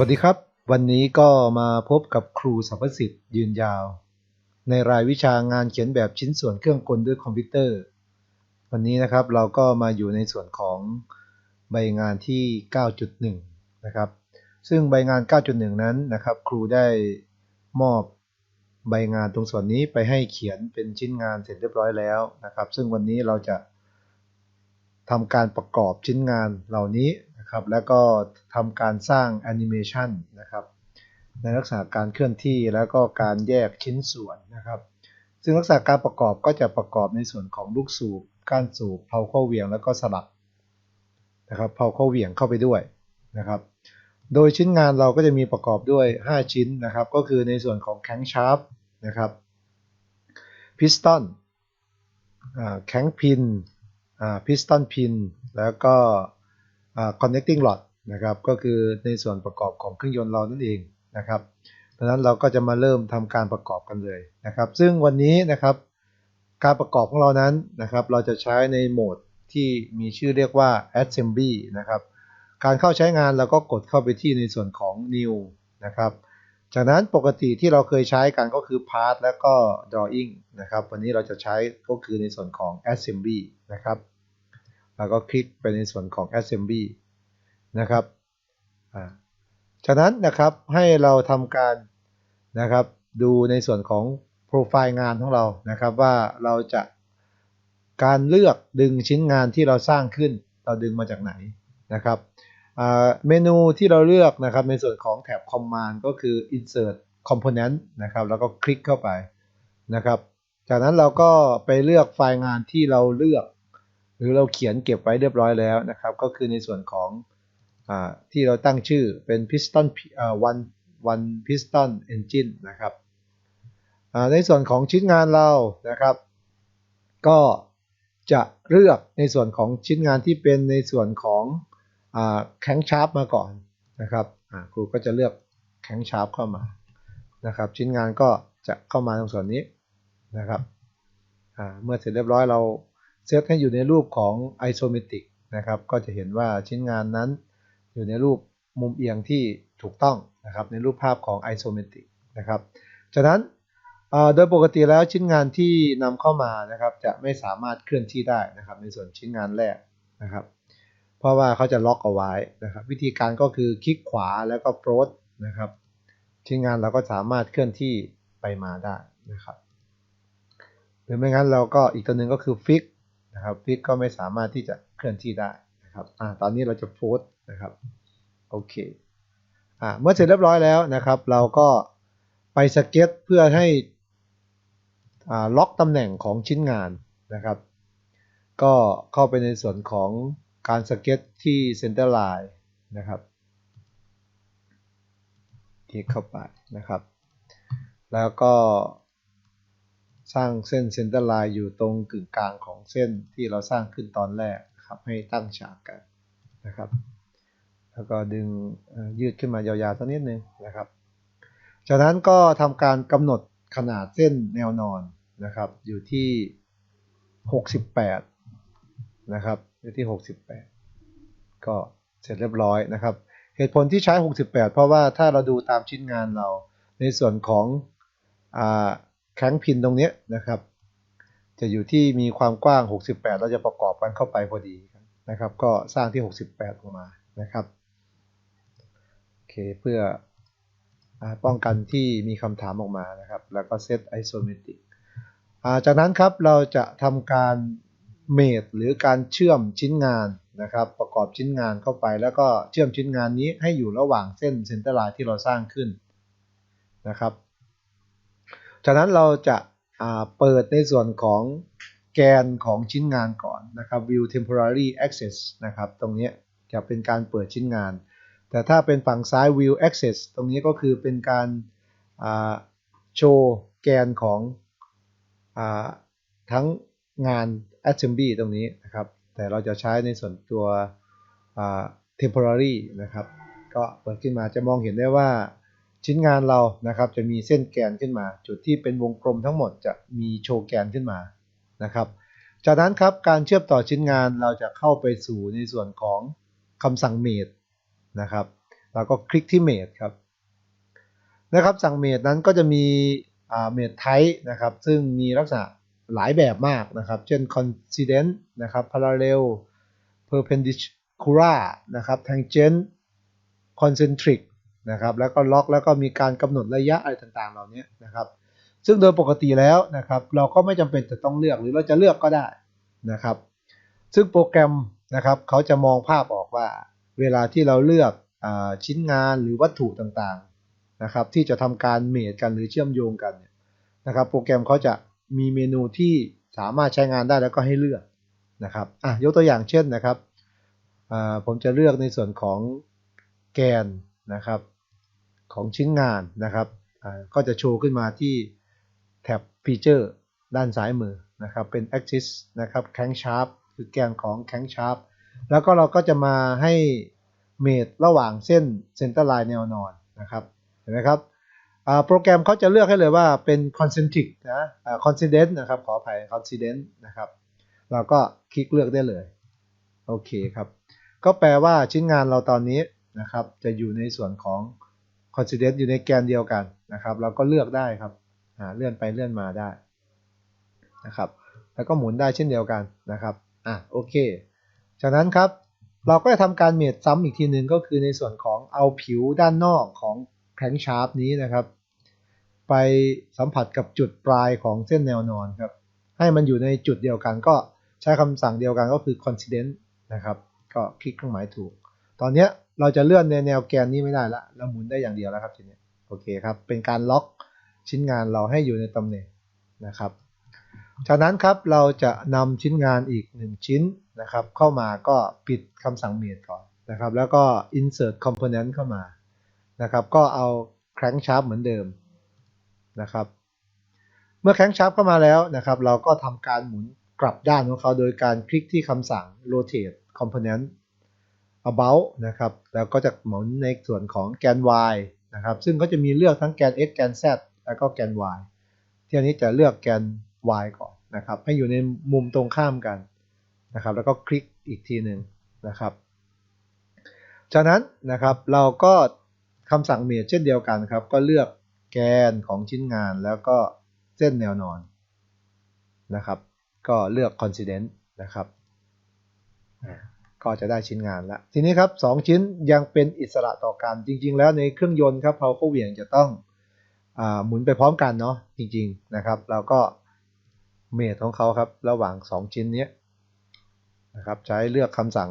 วัสดีครับ วันนี้ก็มาพบกับครูสัพสิทธิ์ยืนยาว ในรายวิชางานเขียนแบบชิ้นส่วนเครื่องกลด้วยคอมพิวเตอร์ วันนี้นะครับเราก็มาอยู่ในส่วนของใบงานที่ 9.1 นะครับ ซึ่งใบงาน 9.1 นั้นนะครับ ครูได้มอบใบงานตรงส่วนนี้ไปให้เขียนเป็นชิ้นงานเสร็จเรียบร้อยแล้วนะครับ ซึ่งวันนี้เราจะทำการประกอบชิ้นงานเหล่านี้ นะครับแล้วก็ทำการสร้างแอนิเมชันนะครับในลักษณะการเคลื่อนที่แล้วก็การแยกชิ้นส่วนนะครับ ซึ่งลักษณะการประกอบก็จะประกอบในส่วนของลูกสูบก้านสูบเพลาเข้าเหวี่ยงแล้วก็สลักนะครับเพลาเข้าเหวี่ยงเข้าไปด้วยนะครับ โดยชิ้นงานเราก็จะมีประกอบด้วย 5 ชิ้นนะครับ ก็คือในส่วนของแข้งชาร์ปนะครับพิสตันแข้งพินพิสตันพินแล้วก็ connecting rod นะครับก็คือในส่วนประกอบของเครื่องยนต์เรานั่นเองนะครับดังนั้นเราก็จะมาเริ่มทำการประกอบกันเลยนะครับ ซึ่งวันนี้นะครับการประกอบของเรานั้นนะครับ เราจะใช้ในโหมดที่มีชื่อเรียกว่า assembly นะครับ การเข้าใช้งานเราก็กดเข้าไปที่ในส่วนของ new นะครับ จากนั้นปกติที่เราเคยใช้กันก็คือ part แล้วก็ drawing นะครับ วันนี้เราจะใช้ก็คือในส่วนของ assembly นะครับ แล้วก็คลิกไปในส่วนของ assembly นะครับจากนั้นนะครับให้เราทำการนะครับดูในส่วนของโปรไฟล์งานของเรานะครับว่าเราจะการเลือกดึงชิ้นงานที่เราสร้างขึ้น เราดึงมาจากไหนนะครับเมนูที่เราเลือกนะครับในส่วนของแถบ command ก็คือ insert component นะครับแล้วก็คลิกเข้าไปนะครับ จากนั้นเราก็ไปเลือกไฟล์งานที่เราเลือก หรือเราเขียนเก็บไว้เรียบร้อยแล้วนะครับ ก็คือในส่วนของอที่เราตั้งชื่อเป็น piston one one piston engine นะครับในส่วนของชิ้นงานเรานะครับ ก็จะเลือกในส่วนของชิ้นงานที่เป็นในส่วนของแข็งชาร์ปมาก่อนนะครับครูก็จะเลือกแข็งชาร์ปเข้ามานะครับ ชิ้นงานก็จะเข้ามาตรงส่วนนี้นะครับเมื่อเสร็จเรียบร้อยเรา เซตให้อยู่ในรูปของ isometric นะครับก็จะเห็นว่าชิ้นงานนั้นอยู่ในรูปมุมเอียงที่ถูกต้องนะครับในรูปภาพของ isometric นะครับจากนั้นโดยปกติแล้วชิ้นงานที่นำเข้ามานะครับจะไม่สามารถเคลื่อนที่ได้นะครับในส่วนชิ้นงานแรกนะครับเพราะว่าเขาจะล็อกเอาไว้นะครับวิธีการก็คือคลิกขวาแล้วก็โปรดนะครับชิ้นงานเราก็สามารถเคลื่อนที่ไปมาได้นะครับหรือไม่งั้นเราก็อีกตัวหนึ่งก็คือฟิก นะครับฟิกก็ไม่สามารถที่จะเคลื่อนที่ได้นะครับอ่าตอนนี้เราจะโพสนะครับโอเคอ่าเมื่อเสร็จเรียบร้อยแล้วนะครับ เราก็ไปสเก็ตเพื่อให้อ่าล็อกตำแหน่งของชิ้นงานนะครับ ก็เข้าไปในส่วนของการสเก็ตที่เซนเตอร์ไลน์นะครับคลิกเข้าไปนะครับ แล้วก็ สร้างเส้นเซนเตอร์ไลน์อยู่ตรงกึ่งกลางของเส้นที่เราสร้างขึ้นตอนแรกครับให้ตั้งฉากกันนะครับ แล้วก็ดึงยืดขึ้นมายาวๆสักนิดนึงนะครับ จากนั้นก็ทำการกำหนดขนาดเส้นแนวนอนนะครับ อยู่ที่ 68 นะครับอยู่ที่ 68 ก็เสร็จเรียบร้อยนะครับ เหตุผลที่ใช้ 68 เพราะว่าถ้าเราดูตามชิ้นงานเราในส่วนของอ่า แข้งพินตรงนี้นะครับ จะอยู่ที่มีความกว้าง 68 เราจะประกอบกันเข้าไปพอดีนะครับ ก็สร้างที่ 68 ออกมานะครับโอเคเพื่อป้องกันที่มีคำถามออกมานะครับ แล้วก็เซตไอโซเมตริกจากนั้นครับเราจะทำการเมดหรือการเชื่อมชิ้นงานนะครับ ประกอบชิ้นงานเข้าไปแล้วก็เชื่อมชิ้นงานนี้ให้อยู่ระหว่างเส้นเซนเตอร์ไลน์ที่เราสร้างขึ้นนะครับ จากนั้นเราจะเปิดในส่วนของแกนของชิ้นงานก่อนนะครับ view temporary access นะครับตรงนี้จะเป็นการเปิดชิ้นงาน แต่ถ้าเป็นฝั่งซ้าย view access ตรงนี้ก็คือเป็นการโชว์แกนของอทั้งงาน assembly ตรงนี้นะครับ แต่เราจะใช้ในส่วนตัว temporary นะครับ ก็เปิดขึ้นมาจะมองเห็นได้ว่า ชิ้นงานเรานะครับจะมีเส้นแกนขึ้นมา จุดที่เป็นวงกลมทั้งหมดจะมีโชว์แกนขึ้นมานะครับจากนั้นครับการเชื่อมต่อชิ้นงานเราจะเข้าไปสู่ในส่วนของคำสั่ง made นะครับเราก็คลิกที่ made ครับนะครับสั่ง made นั้นก็จะมีอ่า made type นะครับซึ่งมีลักษณะหลายแบบมากนะครับ เช่น coincident นะครับ parallel perpendicular นะครับ tangent concentric นะครับแล้วก็ล็อกแล้วก็มีการกำหนดระยะอะไรต่างๆ เหล่านี้นะครับซึ่งโดยปกติแล้วนะครับเราก็ไม่จำเป็นจะต้องเลือกหรือเราจะเลือกก็ได้นะครับซึ่งโปรแกรมนะครับเขาจะมองภาพออกว่าเวลาที่เราเลือกอชิ้นงานหรือวัตถุต่างๆนะครับที่จะทำการเมทกันหรือเชื่อมโยงกันนะครับโปรแกรมเขาจะมีเมนูที่สามารถใช้งานได้แล้วก็ให้เลือกนะครับอะยกตัวอย่างเช่นนะครับผมจะเลือกในส่วนของแกนนะครับ ของชิ้นงานนะครับก็จะโชว์ขึ้นมาที่แท็บฟีเจอร์ด้านซ้ายมือนะครับเป็น axis นะครับ crankshaft คือแกนของ crankshaft แล้วก็เราก็จะมาให้เมตรระหว่างเส้น center line แนวนอนนะครับเห็นไหมครับโปรแกรมเขาจะเลือกให้เลยว่าเป็น concentric นะอ่า coincident นะครับขออภัย coincident นะครับเราก็คลิกเลือกได้เลยโอเคครับก็แปลว่าชิ้นงานเราตอนนี้นะครับจะอยู่ในส่วนของ coincident อยู่ในแกนเดียวกันนะครับ เราก็เลือกได้ครับเลื่อนไปเลื่อนมาได้นะครับ แล้วก็หมุนได้เช่นเดียวกันนะครับอะโอเค จากนั้นครับเราก็จะทำการเมทซ้ำอีกทีหนึ่งก็คือในส่วนของเอาผิวด้านนอกของแคงชาร์ปนี้นะครับ ไปสัมผัสกับจุดปลายของเส้นแนวนอนครับ ให้มันอยู่ในจุดเดียวกันก็ใช้คำสั่งเดียวกันก็คือ coincident นะครับ ก็คลิกเครื่องหมายถูก ตอนนี้เราจะเลื่อนในแนวแกนนี้ไม่ได้ละ เราหมุนได้อย่างเดียวแล้วครับทีนี้โอเคครับ เป็นการล็อกชิ้นงานเราให้อยู่ในตำแหน่งนะครับ จากนั้นครับเราจะนำชิ้นงานอีก 1 ชิ้นนะครับ เข้ามาก็ปิดคำสั่ง made ก่อนนะครับ แล้วก็ insert component เข้ามานะครับ ก็เอา crankshaft เหมือนเดิมนะครับ เมื่อ crankshaft เข้ามาแล้วนะครับ เราก็ทำการหมุนกลับด้านของเขาโดยการคลิกที่คำสั่ง rotate component about นะครับ แล้วก็จะหมุนในส่วนของแกน y นะครับ ซึ่งก็จะมีเลือกทั้งแกน x แกน z แล้วก็แกน y ที่อันนี้จะเลือกแกน y ก่อนนะครับ ให้อยู่ในมุมตรงข้ามกันนะครับ แล้วก็คลิกอีกทีหนึ่งนะครับ จากนั้นนะครับเราก็คำสั่งเมทเช่นเดียวกันครับ ก็เลือกแกนของชิ้นงานแล้วก็เส้นแนวนอนนะครับ ก็เลือก c o n c i d e n t นะครับ ก็จะได้ชิ้นงานแล้วทีนี้ครับ2ชิ้นยังเป็นอิสระต่อกันจริง ๆ แล้วในเครื่องยนต์ครับเพาเข้าเหวี่ยงจะต้องอหมุนไปพร้อมกันเนาะจริง ๆนะครับเราก็เมทของเขาครับระหว่าง 2 ชิ้นนี้นะครับใช้เลือกคำสั่ง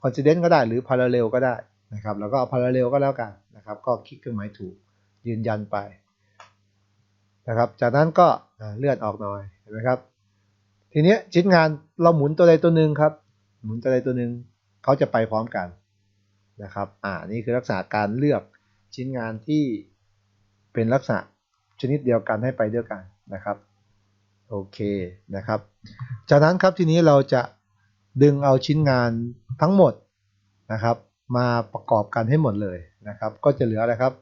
coincident ก็ได้หรือ parallel ก็ได้นะครับแล้วก็เอา parallel ก็แล้วกันนะครับก็คลิกเครื่องหมายถูกยืนยันไปนะครับจากนั้นก็เลื่อนออกหน่อยเห็นไหมครับทีนี้ชิ้นงานเราหมุนตัวใดตัวหนึ่งครับ หมุนตัวใดตัวหนึ่ง เขาจะไปพร้อมกันนะครับ อ่า นี่คือลักษณะการเลือกชิ้นงานที่เป็นลักษณะชนิดเดียวกันให้ไปด้วยกันนะครับ โอเคนะครับ จากนั้นครับทีนี้เราจะดึงเอาชิ้นงานทั้งหมดนะครับ มาประกอบกันให้หมดเลยนะครับ ก็จะเหลืออะไรครับ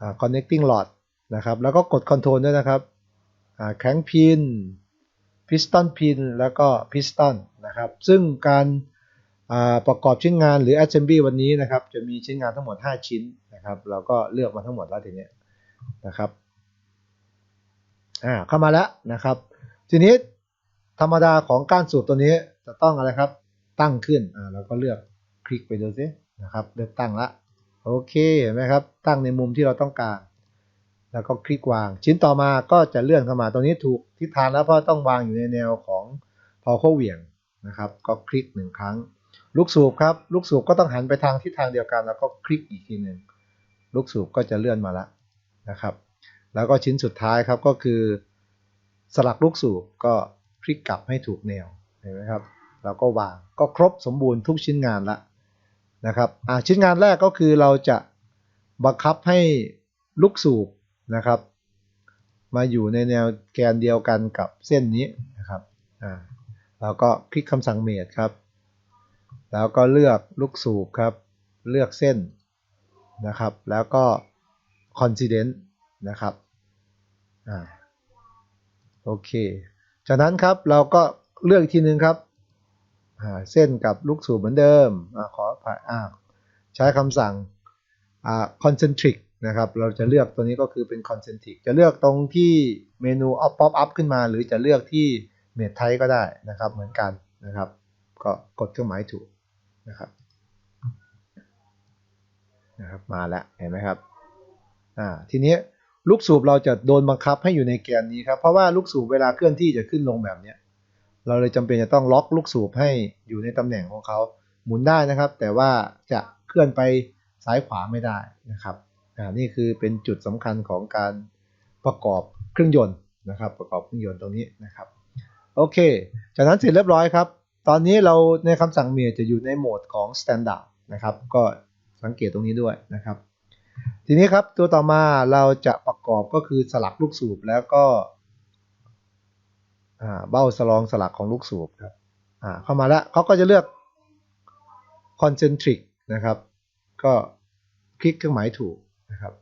อ่า connecting rod นะครับ แล้วก็กด control ด้วยนะครับอ่า crank pin piston pin แล้วก็ piston นะครับ ซึ่งการ ประกอบชิ้นงานหรือ assembly วันนี้นะครับ จะมีชิ้นงานทั้งหมด 5 ชิ้นนะครับ เราก็เลือกมาทั้งหมดแล้วทีนี้นะครับอ่าเข้ามาแล้วนะครับ ทีนี้ธรรมดาของกานสูบตัวนี้จะต้องอะไรครับ ตั้งขึ้นอ่าเราก็เลือกคลิกไปดูซินะครับเลือกตั้งละโอเคเห็นไหมครับ ตั้งในมุมที่เราต้องการ แล้วก็คลิกวาง ชิ้นต่อมาก็จะเลื่อนเข้ามา ตรงนี้ถูกทิศทางแล้วเพราะต้องวางอยู่ในแนวของพอเข้าเหวี่ยงนะครับ ก็คลิกหนึ่งครั้ง ลูกสูบครับ ลูกสูบก็ต้องหันไปทางทิศทางเดียวกัน แล้วก็คลิกอีกทีหนึ่งลูกสูบก็จะเลื่อนมาแล้วนะครับ แล้วก็ชิ้นสุดท้ายครับก็คือ สลักลูกสูบก็พลิกกลับให้ถูกแนวเห็นไหมครับเราก็วางก็ครบสมบูรณ์ทุกชิ้นงานละนะครับอ่าชิ้นงานแรกก็คือเราจะบังคับให้ลูกสูบนะครับ มาอยู่ในแนวแกนเดียวกันกับเส้นนี้นะครับอ่าเราก็คลิกคำสั่งเมดครับ แล้วก็เลือกลูกสูบครับ เลือกเส้นนะครับ แล้วก็ coincident นะครับอ่าโอเค จากนั้นครับเราก็เลือกอีกทีหนึ่งครับเส้นกับลูกสูบเหมือนเดิมอขอผ่านใช้คำสั่งอ่า concentric นะครับ เราจะเลือกตัวนี้ก็คือเป็น concentric จะเลือกตรงที่เมนู pop up ขึ้นมา หรือจะเลือกที่ mate type ก็ได้นะครับ เหมือนกันนะครับ ก็กดเครื่องหมายถูก นะครับนะครับ มาแล้วเห็นไหมครับอ่าทีนี้ลูกสูบเราจะโดนบังคับให้อยู่ในแกนนี้ครับ เพราะว่าลูกสูบเวลาเคลื่อนที่จะขึ้นลงแบบเนี้ยเราเลยจำเป็นจะต้องล็อกลูกสูบให้อยู่ในตำแหน่งของเขาหมุนได้นะครับ แต่ว่าจะเคลื่อนไปซ้ายขวาไม่ได้นะครับอ่านี่คือเป็นจุดสำคัญของการประกอบเครื่องยนต์นะครับ ประกอบเครื่องยนต์ตรงนี้นะครับ โอเค จากนั้นเสร็จเรียบร้อยครับ ตอนนี้เราในคำสั่งเมียจะอยู่ในโหมดของ standard นะครับ ก็สังเกตตรงนี้ด้วยนะครับ ทีนี้ครับตัวต่อมาเราจะประกอบก็คือสลักลูกสูบแล้วก็เบ้าสลองสลักของลูกสูบครับเข้ามาแล้วเขาก็จะเลือก concentric นะครับ ก็คลิกเครื่องหมายถูกนะครับ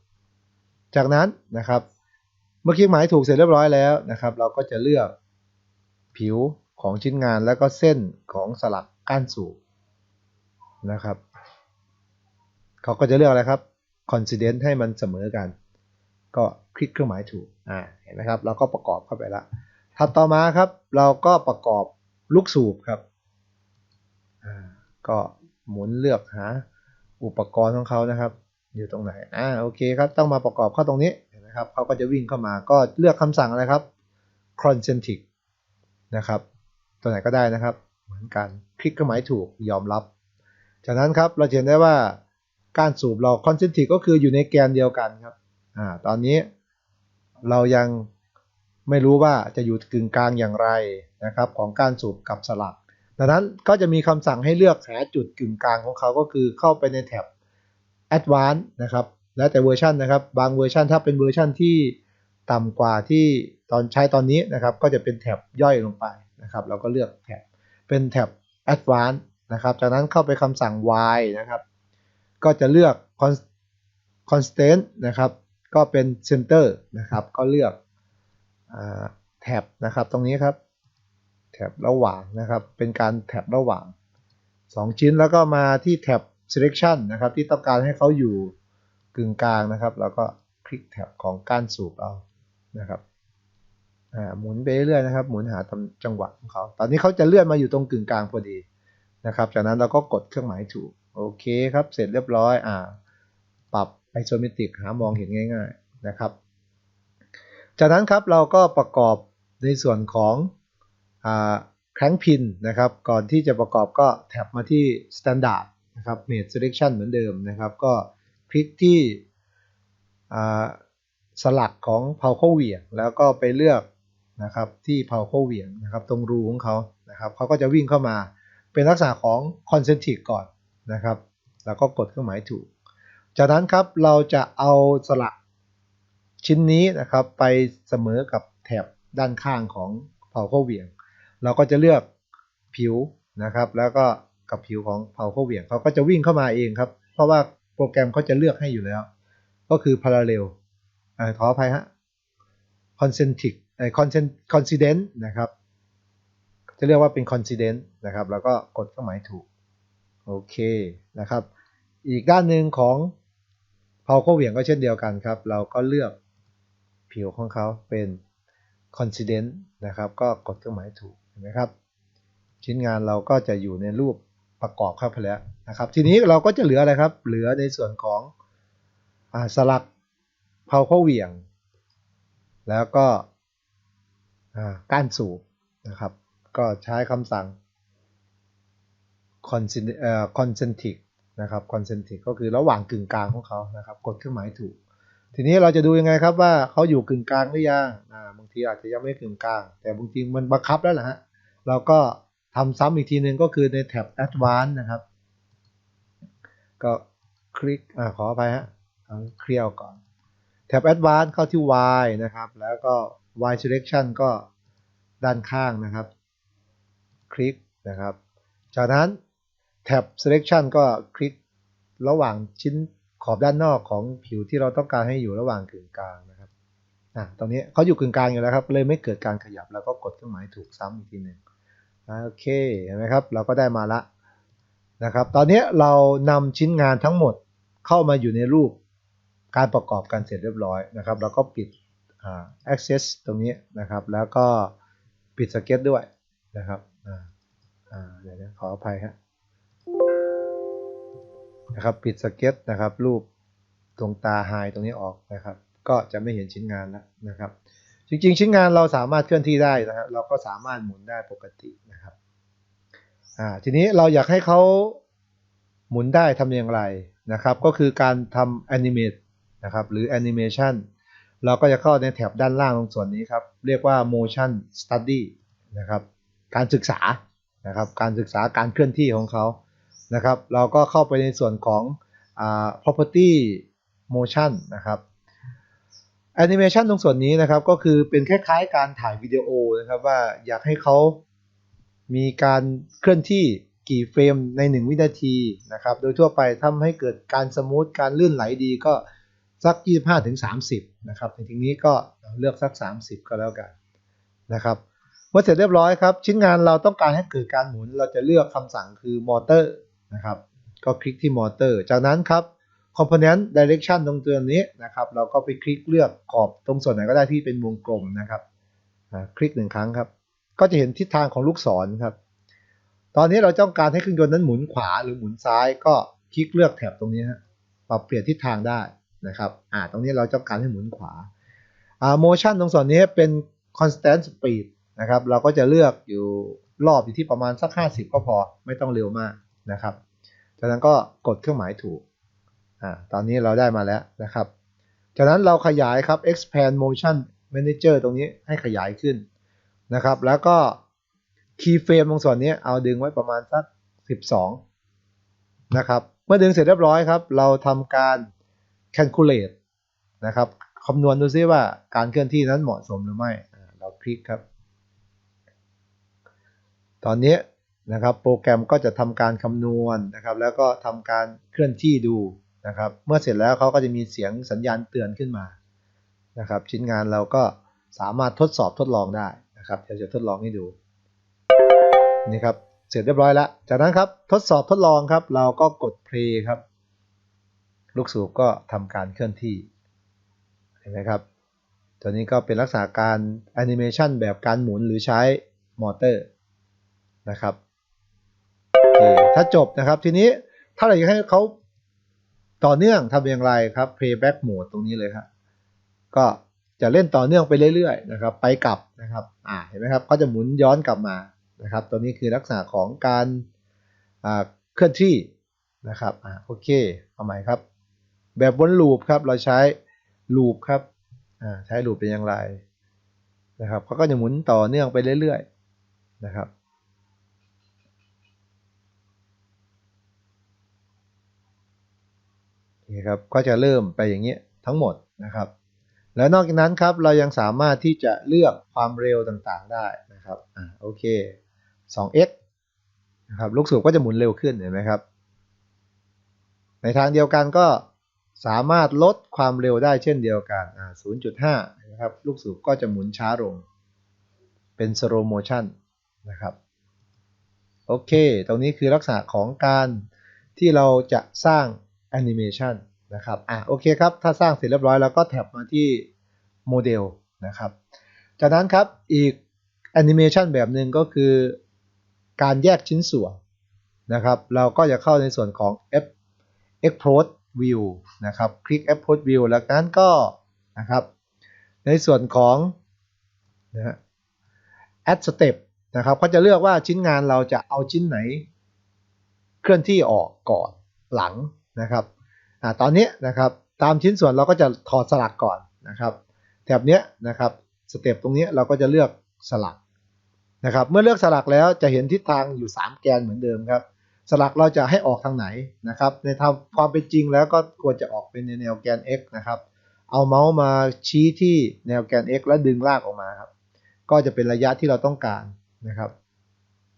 จากนั้นนะครับ เมื่อคลิกหมายถูกเสร็จเรียบร้อยแล้วนะครับ เราก็จะเลือกผิว ของชิ้นงานแล้วก็เส้นของสลักก้านสูบนะครับเขาก็จะเลือกอะไรครับ coincident ให้มันเสมอกัน ก็คลิกเครื่องหมายถูกอ่าเห็นไหมครับ เราก็ประกอบเข้าไปละถัดต่อมาครับ เราก็ประกอบลูกสูบครับอ่าก็หมุนเลือกหาอุปกรณ์ของเขานะครับ อยู่ตรงไหนอ่าโอเคครับ ต้องมาประกอบเข้าตรงนี้เห็นไหมครับเขาก็จะวิ่งเข้ามาก็เลือกคำสั่งอะไรครับ concentric นะครับ ตัวไหนก็ได้นะครับ เหมือนกันคลิกเครื่องหมายถูกยอมรับ จากนั้นครับเราเห็นได้ว่าการสูบเราคอนเซนทริกก็คืออยู่ในแกนเดียวกันครับอ่าตอนนี้เรายังไม่รู้ว่าจะอยู่กึ่งกลางอย่างไรนะครับ ของการสูบกับสลักดังนั้นก็จะมีคำสั่งให้เลือกหาจุดกึ่งกลางของเขาก็คือเข้าไปในแท็บ Advanced นะครับ แล้วแต่เวอร์ชันนะครับ บางเวอร์ชันถ้าเป็นเวอร์ชันที่ต่ำกว่าที่ตอนใช้ตอนนี้นะครับ ก็จะเป็นแท็บย่อยลงไป นะครับเราก็เลือกแท็บเป็นแท็บ Advanced นะครับจากนั้นเข้าไปคำสั่ง Y นะครับ ก็จะเลือก constant นะครับ ก็เป็น center นะครับ ก็เลือกแท็บนะครับตรงนี้ครับแท็บระหว่างนะครับเป็นการแท็บระหว่าง 2 ชิ้นแล้วก็มาที่แท็บ selection นะครับที่ต้องการให้เขาอยู่กึ่งกลางนะครับ แล้วก็คลิกแท็บของก้านสูบเอานะครับ หมุนไปเรื่อยๆนะครับ หมุนหาจังหวะของเขา ตอนนี้เขาจะเลื่อนมาอยู่ตรงกึ่งกลางพอดีนะครับ จากนั้นเราก็กดเครื่องหมายถูก โอเคครับ เสร็จเรียบร้อย อ่า ปรับไอโซเมตริกหามองเห็นง่าย ๆนะครับ จากนั้นครับเราก็ประกอบในส่วนของอ่าแคร้งพินนะครับ ก่อนที่จะประกอบก็แท็บมาที่ Standard นะครับ Made Selection เหมือนเดิมนะครับ ก็คลิกที่สลักของเพาเข้าเวี่ยงแล้วก็ไปเลือก นะครับที่เพาเข้าเหวี่ยงนะครับตรงรูของเขานะครับเขาก็จะวิ่งเข้ามาเป็นลักษณะของ concentric ก่อนนะครับแล้วก็กดเครื่องหมายถูก จากนั้นครับเราจะเอาสลักชิ้นนี้นะครับไปเสมอกับแถบด้านข้างของเผาเข้าเหวี่ยง เราก็จะเลือกผิวนะครับ แล้วก็กับผิวของเผาเข้าเหวี่ยงเขาก็จะวิ่งเข้ามาเองครับ เพราะว่าโปรแกรมเขาจะเลือกให้อยู่แล้ว ก็คือ parallel ขออภัยฮะ concentric ไอ้ coincident นต์นะครับ จะเรียกว่าเป็น coincident นะครับ แล้วก็กดเครื่องหมายถูก โอเคนะครับ อีกด้านหนึ่งของเผาโคเหวี่ยงก็เช่นเดียวกันครับ เราก็เลือกผิวของเขาเป็น coincident นะครับ ก็กดเครื่องหมายถูกเห็นไหมครับ ชิ้นงานเราก็จะอยู่ในรูปประกอบเข้าไปแล้วนะครับ ทีนี้เราก็จะเหลืออะไรครับ เหลือในส่วนของอสลักเผาโคเหวี่ยง แล้วก็ ก้านสูบนะครับ ก็ใช้คำสั่ง concentric นะครับ concentric ก็คือระหว่างกึ่งกลางของเขานะครับ กดเครื่องหมายถูก ทีนี้เราจะดูยังไงครับว่าเขาอยู่กึ่งกลางหรือยังบางทีอาจจะยังไม่กึ่งกลาง แต่บางทีมันบังคับแล้วแหละฮะเราก็ทำซ้ำอีกทีหนึ่งก็คือในแท็บ advanced นะครับ ก็คลิกอขอไปฮะเคลียร์ก่อน แท็บ advanced เข้าที่ y นะครับ แล้วก็ y selection ก็ด้านข้างนะครับ คลิกนะครับ จากนั้นแท็บ selection ก็คลิกระหว่างชิ้นขอบด้านนอกของผิวที่เราต้องการให้อยู่ระหว่างกึ่งกลางนะครับอะตรงนี้เขาอยู่กึ่งกลางอยู่แล้วครับ เลยไม่เกิดการขยับ แล้วก็กดเครื่องหมายถูกซ้ำอีกทีหนึ่งโอเคเห็นไหมครับ เราก็ได้มาละนะครับ ตอนนี้เรานำชิ้นงานทั้งหมดเข้ามาอยู่ในรูปการประกอบการเสร็จเรียบร้อยนะครับเราก็ปิด access ตรงนี้นะครับ แล้วก็ปิดสเก็ตด้วยนะครับอ่าอ่าเดี๋ยวนะขออภัยครับนะครับปิดสเก็ตนะครับ รูปตรงตาไฮตรงนี้ออกนะครับ ก็จะไม่เห็นชิ้นงานแล้วนะครับ จริงๆ ชิ้นงานเราสามารถเคลื่อนที่ได้นะครับ เราก็สามารถหมุนได้ปกตินะครับอ่าทีนี้เราอยากให้เขาหมุนได้ทำอย่างไรนะครับ ก็คือการทำ animate นะครับหรือ animation เเราก็จะเข้าในแถบด้านล่างตรงส่วนนี้ครับ เรียกว่า motion study นะครับ การศึกษานะครับ การศึกษาการเคลื่อนที่ของเขานะครับ เราก็เข้าไปในส่วนของอ property motion นะครับแอนิเมชันตรงส่วนนี้นะครับ ก็คือเป็นคล้ายๆการถ่ายวิดีโอนะครับ ว่าอยากให้เขามีการเคลื่อนที่กี่เฟรมใน 1 วินาทีนะครับ โดยทั่วไปทำให้เกิดการสมูทการลื่นไหลดีก็ สัก 25ถึง30นะครับในทีนี้ก็เลือกสัก 30 ก็แล้วกันนะครับเมื่อเสร็จเรียบร้อยครับ ชิ้นงานเราต้องการให้เกิดการหมุน เราจะเลือกคำสั่งคือมอเตอร์นะครับก็คลิกที่มอเตอร์จากนั้นครับ component direction ตรงตัวนี้นะครับ เราก็ไปคลิกเลือกขอบตรงส่วนไหนก็ได้ที่เป็นวงกลมนะครับคลิกหนึ่งครั้งครับ ก็จะเห็นทิศทางของลูกศรครับ ตอนนี้เราต้องการให้เครื่องยนต์นั้นหมุนขวาหรือหมุนซ้ายก็คลิกเลือกแถบตรงนี้ฮะปรับเปลี่ยนทิศทางได้ นะครับอ่าตรงนี้เราต้องการให้หมุนขวาอ่า motion ตรงส่วนนี้เป็น constant speed นะครับเราก็จะเลือกอยู่รอบอยู่ที่ประมาณสัก 50 ก็พอไม่ต้องเร็วมากนะครับจากนั้นก็กดเครื่องหมายถูกอ่าตอนนี้เราได้มาแล้วนะครับจากนั้นเราขยายครับ expand motion manager ตรงนี้ให้ขยายขึ้นนะครับ แล้วก็ keyframe ตรงส่วนนี้เอาดึงไว้ประมาณสัก 12 นะครับ เมื่อดึงเสร็จเรียบร้อยครับ เราทำการ calculate นะครับคำนวณดูซิว่าการเคลื่อนที่นั้นเหมาะสมหรือไม่ เราคลิกครับ ตอนนี้นะครับโปรแกรมก็จะทำการคำนวณนะครับ แล้วก็ทำการเคลื่อนที่ดูนะครับ เมื่อเสร็จแล้วเขาก็จะมีเสียงสัญญาณเตือนขึ้นมานะครับ ชิ้นงานเราก็สามารถทดสอบทดลองได้นะครับเดี๋ยวจะทดลองให้ดูนี่ครับเสร็จเรียบร้อยแล้ว จากนั้นครับทดสอบทดลองครับ เราก็กด play ครับ ลูกสูบก็ทำการเคลื่อนที่ เห็นไหมครับ ตัวนี้ก็เป็นลักษณะการแอนิเมชันแบบการหมุนหรือใช้มอเตอร์นะครับโอเคถ้าจบนะครับทีนี้ถ้าเราอยากให้เขาต่อเนื่องทำอย่างไรครับ playback mode ตรงนี้เลยครับก็จะเล่นต่อเนื่องไปเรื่อยๆนะครับไปกลับนะครับอ่าเห็นไหมครับเขาจะหมุนย้อนกลับมานะครับตัวนี้คือลักษณะของการเคลื่อนที่นะครับอ่าโอเคเอาใหม่ครับ แบบวนลูปครับ เราใช้ลูปครับใช้ลูปเป็นอย่างไรนะครับเขาก็จะหมุนต่อเนื่องไปเรื่อยๆนะครับนี่ครับก็จะเริ่มไปอย่างนี้ทั้งหมดนะครับ แล้วนอกจากนั้นครับเรายังสามารถที่จะเลือกความเร็วต่างๆได้นะครับอ่าโอเค 2x นะครับลูกสูบก็จะหมุนเร็วขึ้นเห็นไหมครับ ในทางเดียวกันก็ สามารถลดความเร็วได้เช่นเดียวกัน 0.5 นะครับ ลูกสูบก็จะหมุนช้าลง เป็น slow motion นะครับ โอเค ตรงนี้คือลักษณะของการที่เราจะสร้างแอนิเมชันนะครับ อะ โอเคครับ ถ้าสร้างเสร็จเรียบร้อยแล้วก็แท็บมาที่โมเดลนะครับ จากนั้นครับ อีกแอนิเมชันแบบหนึ่งก็คือการแยกชิ้นส่วนนะครับ เราก็จะเข้าในส่วนของ F Export View นะครับ คลิก Export View แล้วนั้นก็นะครับ ในส่วนของนะฮะ Add Step นะครับก็จะเลือกว่าชิ้นงานเราจะเอาชิ้นไหน เคลื่อนที่ออกก่อนหลังนะครับอ่าตอนนี้นะครับตามชิ้นส่วนเราก็จะถอดสลักก่อนนะครับแถบนี้นะครับสเต็ปตรงนี้เราก็จะเลือกสลักนะครับ เมื่อเลือกสลักแล้วจะเห็นทิศทางอยู่ 3 แกนเหมือนเดิมครับ สลักเราจะให้ออกทางไหนนะครับ ในทางความเป็นจริงแล้วก็ควรจะออกเป็นในแนวแกน x นะครับ เอาเมาส์มาชี้ที่แนวแกน x แล้วดึงลากออกมาครับ ก็จะเป็นระยะที่เราต้องการนะครับ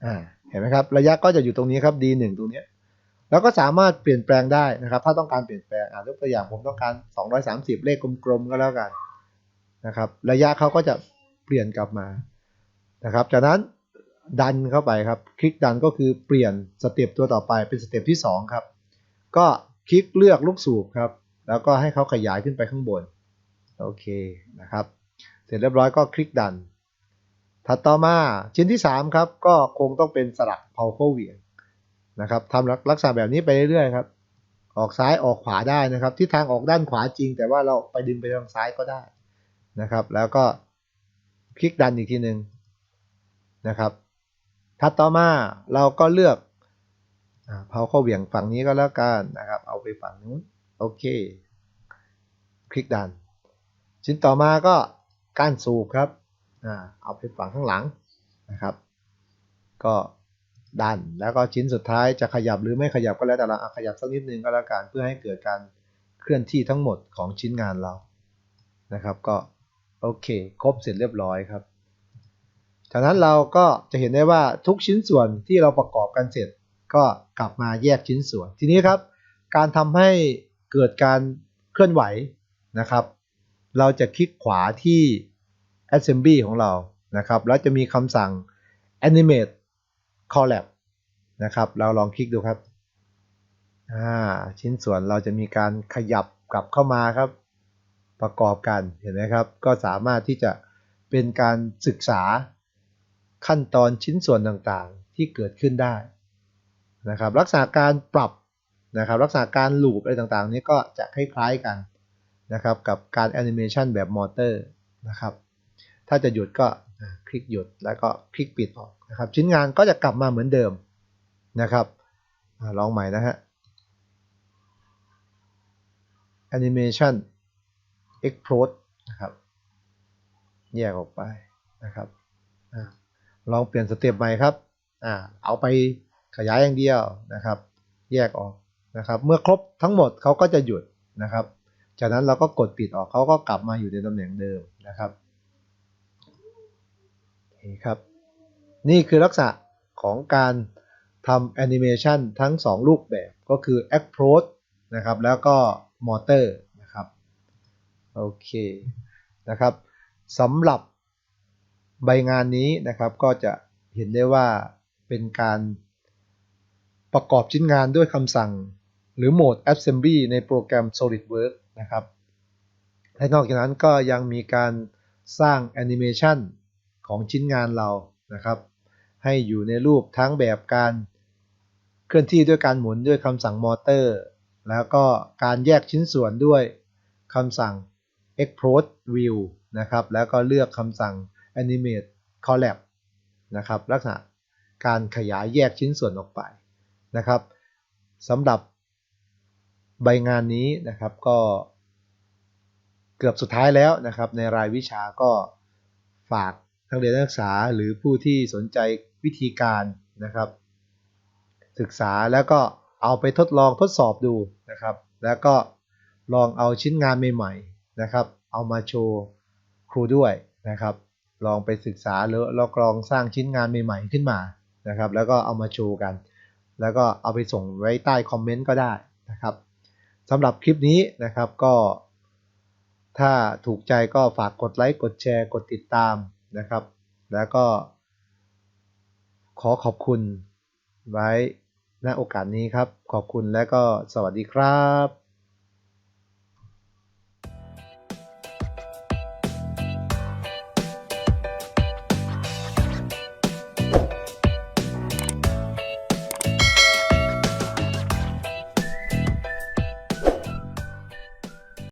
อ่าเห็นไหมครับ ระยะก็จะอยู่ตรงนี้ครับ d1 ตรงนี้แล้วก็สามารถเปลี่ยนแปลงได้นะครับ ถ้าต้องการเปลี่ยนแปลงอ่ายกตัวอย่างผมต้องการ 230 เลขกลมๆก็แล้วกันนะครับ ระยะเขาก็จะเปลี่ยนกลับมานะครับ จากนั้น ดันเข้าไปครับ คลิกดันก็คือเปลี่ยนสเต็ปตัวต่อไปเป็นสเต็ปที่ 2 ครับ ก็คลิกเลือกลูกสูบครับ แล้วก็ให้เขาขยายขึ้นไปข้างบน โอเคนะครับ เสร็จเรียบร้อยก็คลิกดัน ถัดต่อมาชิ้นที่ 3 ครับ ก็คงต้องเป็นสลักเผาเข้เวียงนะครับทำลักษณะแบบนี้ไปเรื่อยๆครับ ออกซ้ายออกขวาได้นะครับ ที่ทางออกด้านขวาจริง แต่ว่าเราไปดึงไปทางซ้ายก็ได้นะครับ แล้วก็คลิกดันอีกทีหนึ่งนะครับ ถัดต่อมาเราก็เลือกเผาเข้าเหวี่ยงฝั่งนี้ก็แล้วกันนะครับ เอาไปฝั่งนู้นโอเค คลิกดัน ชิ้นต่อมาก็ก้านสูบครับเอาไปฝั่งข้างหลังนะครับ ก็ดันแล้วก็ชิ้นสุดท้ายจะขยับหรือไม่ขยับก็แล้วแต่เราขยับสักนิดนึงก็แล้วกันเพื่อให้เกิดการเคลื่อนที่ทั้งหมดของชิ้นงานเรานะครับ ก็โอเค ครบเสร็จเรียบร้อยครับ จากนั้นเราก็จะเห็นได้ว่าทุกชิ้นส่วนที่เราประกอบกันเสร็จ ก็กลับมาแยกชิ้นส่วน ทีนี้ครับ การทำให้เกิดการเคลื่อนไหวนะครับ เราจะคลิกขวาที่ assembly ของเรานะครับ แล้วจะมีคำสั่ง animate collab นะครับ เราลองคลิกดูครับชิ้นส่วนเราจะมีการขยับกลับเข้ามาครับ ประกอบกันเห็นไหมครับ ก็สามารถที่จะเป็นการศึกษา ขั้นตอนชิ้นส่วนต่างๆ ที่เกิดขึ้นได้นะครับลักษณะการปรับนะครับลักษณะการลูปอะไรต่างๆ นี้ก็จะคล้ายๆกันนะครับกับการแอนิเมชันแบบมอเตอร์นะครับถ้าจะหยุดก็คลิกหยุดแล้วก็คลิกปิดออกนะครับชิ้นงานก็จะกลับมาเหมือนเดิมนะครับลองใหม่นะฮะ Animation Explode นะครับแยกออกไปนะครับ ลองเปลี่ยนสเต็ปใหม่ครับอ่าเอาไปขยายอย่างเดียวนะครับ แยกออกนะครับ เมื่อครบทั้งหมดเขาก็จะหยุดนะครับ จากนั้นเราก็กดปิดออกเขาก็กลับมาอยู่ในตำแหน่งเดิมนะครับนี่ครับ นี่คือลักษณะของการทำแอนิเมชันทั้ง 2 รูปแบบก็คือ Approach นะครับแล้วก็ Motor นะครับโอเคนะครับสำหรับ ใบงานนี้นะครับก็จะเห็นได้ว่าเป็นการประกอบชิ้นงานด้วยคำสั่ง หรือโหมด Assembly ในโปรแกรม SolidWorks นะครับและนอกจากนั้นก็ยังมีการสร้างแอนิเมชันของชิ้นงานเรานะครับ ให้อยู่ในรูปทั้งแบบการเคลื่อนที่ด้วยการหมุนด้วยคำสั่งมอเตอร์ แล้วก็การแยกชิ้นส่วนด้วยคำสั่ง Export View นะครับ แล้วก็เลือกคำสั่ง Animate Collab นะครับลักษณะการขยายแยกชิ้นส่วนออกไปนะครับสำหรับใบงานนี้นะครับก็เกือบสุดท้ายแล้วนะครับ ในรายวิชาก็ฝากนักเรียนนักศึกษาหรือผู้ที่สนใจวิธีการนะครับ ศึกษาแล้วก็เอาไปทดลองทดสอบดูนะครับ แล้วก็ลองเอาชิ้นงานใหม่ๆนะครับ เอามาโชว์ครูด้วยนะครับ ลองไปศึกษาแล้วลองสร้างชิ้นงานใหม่ๆขึ้นมานะครับ แล้วก็เอามาโชว์กัน แล้วก็เอาไปส่งไว้ใต้คอมเมนต์ก็ได้นะครับสำหรับคลิปนี้นะครับก็ ถ้าถูกใจก็ฝากกดไลค์กดแชร์กดติดตามนะครับ แล้วก็ ขอขอบคุณไว้ณโอกาสนี้ครับ ขอบคุณและก็สวัสดีครับ